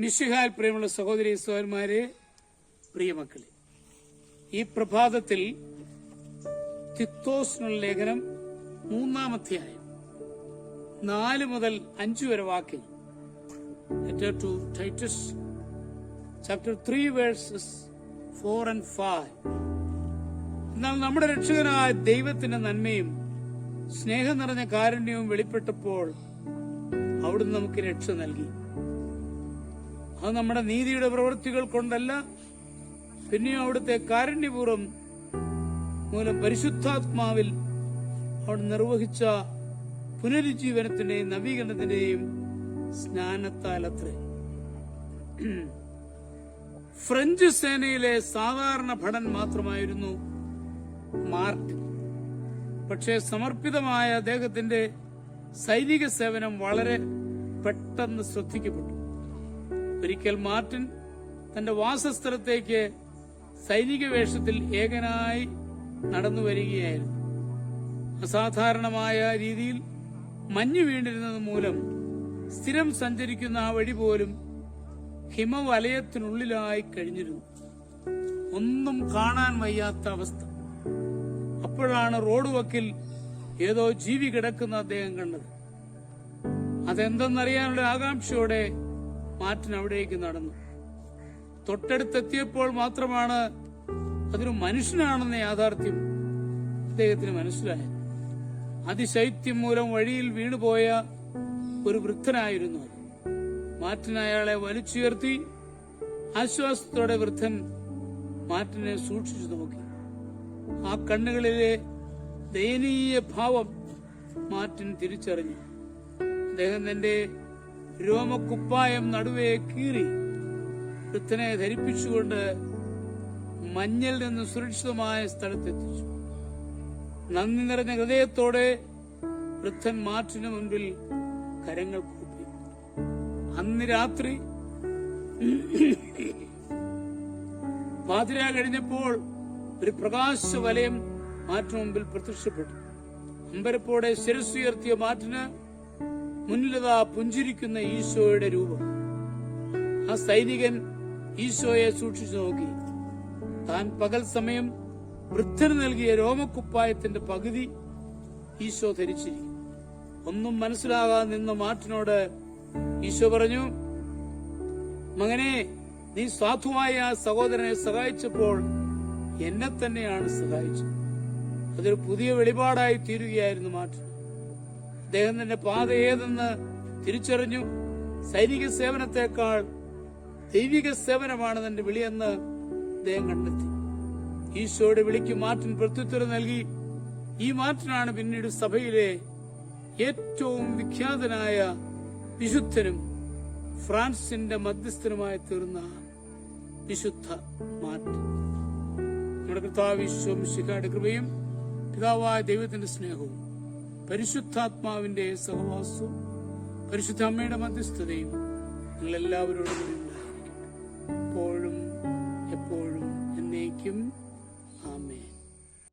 മിശിഹാൽ പ്രിയമുള്ള സഹോദരി സഹോദരന്മാരെ പ്രിയമക്കളെ ഈ പ്രഭാതത്തിൽ തിത്തോസിനുള്ള ലേഖനം മൂന്നാമധ്യായം നാല് മുതൽ അഞ്ചു വരെ വാക്യം. Chapter three versus four and five എന്നാൽ നമ്മുടെ രക്ഷകനായ ദൈവത്തിന്റെ നന്മയും സ്നേഹം നിറഞ്ഞ കാരുണ്യവും വെളിപ്പെട്ടപ്പോൾ അവിടുന്ന് നമുക്ക് രക്ഷ നൽകി. അത് നമ്മുടെ നീതിയുടെ പ്രവൃത്തികൾ കൊണ്ടല്ല പിന്നെയും അവിടുത്തെ കാരുണ്യപൂർവം മൂലം പരിശുദ്ധാത്മാവിൽ അവിടെ നിർവഹിച്ച പുനരുജ്ജീവനത്തിന്റെയും നവീകരണത്തിന്റെയും സ്നാനത്താലത്രേ. ഫ്രഞ്ച് സേനയിലെ സാധാരണ ഭടൻ മാത്രമായിരുന്നു മാർക്ക്. പക്ഷേ സമർപ്പിതമായ അദ്ദേഹത്തിന്റെ സൈനിക സേവനം വളരെ പെട്ടെന്ന് ശ്രദ്ധിക്കപ്പെട്ടു. ഒരിക്കൽ മാർട്ടിൻ തന്റെ വാസസ്ഥലത്തേക്ക് സൈനിക വേഷത്തിൽ ഏകനായി നടന്നു വരികയായിരുന്നു. അസാധാരണമായ രീതിയിൽ മഞ്ഞു വീണ്ടിരുന്നത് മൂലം സ്ഥിരം സഞ്ചരിക്കുന്ന ആ വഴി പോലും ഹിമവലയത്തിനുള്ളിലായി കഴിഞ്ഞിരുന്നു. ഒന്നും കാണാൻ വയ്യാത്ത അവസ്ഥ. അപ്പോഴാണ് റോഡ് വക്കിൽ ഏതോ ജീവി കിടക്കുന്ന അദ്ദേഹം കണ്ടത്. അതെന്തെന്നറിയാനുള്ള ആകാംക്ഷയോടെ മാറ്റൻ അവിടേക്ക് നടന്നു. തൊട്ടടുത്തെത്തിയപ്പോൾ മാത്രമാണ് അതൊരു മനുഷ്യനാണെന്ന യാഥാർത്ഥ്യം അദ്ദേഹത്തിന് മനസ്സിലായത്. അതിശൈത്യം മൂലം വഴിയിൽ വീണുപോയ ഒരു വൃദ്ധനായിരുന്നു അത്. മാറ്റൻ അയാളെ വലിച്ചുയർത്തി ആശ്വാസത്തോടെ വൃദ്ധൻ മാറ്റിനെ സൂക്ഷിച്ചു നോക്കി. ആ കണ്ണുകളിലെ ദയനീയ ഭാവം മാറ്റിൻ തിരിച്ചറിഞ്ഞു. അദ്ദേഹം തന്റെ രോമക്കുപ്പായം നടുവേ കീറി. വൃദ്ധനെ ധരിപ്പിച്ചുകൊണ്ട് മഞ്ഞിൽ നിന്ന് സുരക്ഷിതമായ സ്ഥലത്തെത്തിച്ചു. നന്ദി നിറഞ്ഞ ഹൃദയത്തോടെ വൃദ്ധൻ മാറ്റിന് മുൻപിൽ കരങ്ങൾ കൂപ്പി. അന്ന് രാത്രി പാതിരാ കഴിഞ്ഞപ്പോൾ ഒരു പ്രകാശ വലയം മാറ്റിന് മുമ്പിൽ പ്രത്യക്ഷപ്പെട്ടു. അമ്പരപ്പോടെ ശിരസ്സുയർത്തിയ മാറ്റിന് മുന്നിലതാ പുഞ്ചിരിക്കുന്ന ഈശോയുടെ രൂപം. ആ സൈനികൻ ഈശോയെ സൂക്ഷിച്ചു നോക്കി. താൻ പകൽ സമയം വൃദ്ധന് നൽകിയ രോമക്കുപ്പായത്തിന്റെ പകുതി ഈശോ ധരിച്ചിരിക്കും ഒന്നും മനസ്സിലാകാതെ നിന്ന മാറ്റിനോട് ഈശോ പറഞ്ഞു മകനെ നീ സാധുവായ ആ സഹോദരനെ സഹായിച്ചപ്പോൾ എന്നെ തന്നെയാണ് സഹായിച്ചത്. അതൊരു പുതിയ വെളിപാടായി തീരുകയായിരുന്നു മാറ്റം അദ്ദേഹം തന്റെ പാത ഏതെന്ന് തിരിച്ചറിഞ്ഞു. സൈനിക സേവനത്തെക്കാൾ ദൈവിക സേവനമാണ് തന്റെ വിളിയെന്ന് അദ്ദേഹം കണ്ടെത്തി. ഈശോയുടെ വിളിക്ക് മാറ്റിൻ പ്രത്യുത്തരം നൽകി. ഈ മാർട്ടിനാണ് പിന്നീട് സഭയിലെ ഏറ്റവും വിഖ്യാതനായ വിശുദ്ധനും ഫ്രാൻസിന്റെ മധ്യസ്ഥനുമായി തീർന്ന വിശുദ്ധ മാർട്ടിൻ. നമ്മുടെ കർത്താവ് ഈശോം ശിഖയുടെ കൃപയും പിതാവായ ദൈവത്തിന്റെ സ്നേഹവും പരിശുദ്ധാത്മാവിന്റെ സഹവാസവും പരിശുദ്ധ അമ്മയുടെ മധ്യസ്ഥതയും നിങ്ങൾ എല്ലാവരോടും എപ്പോഴും എപ്പോഴും എന്നേക്കും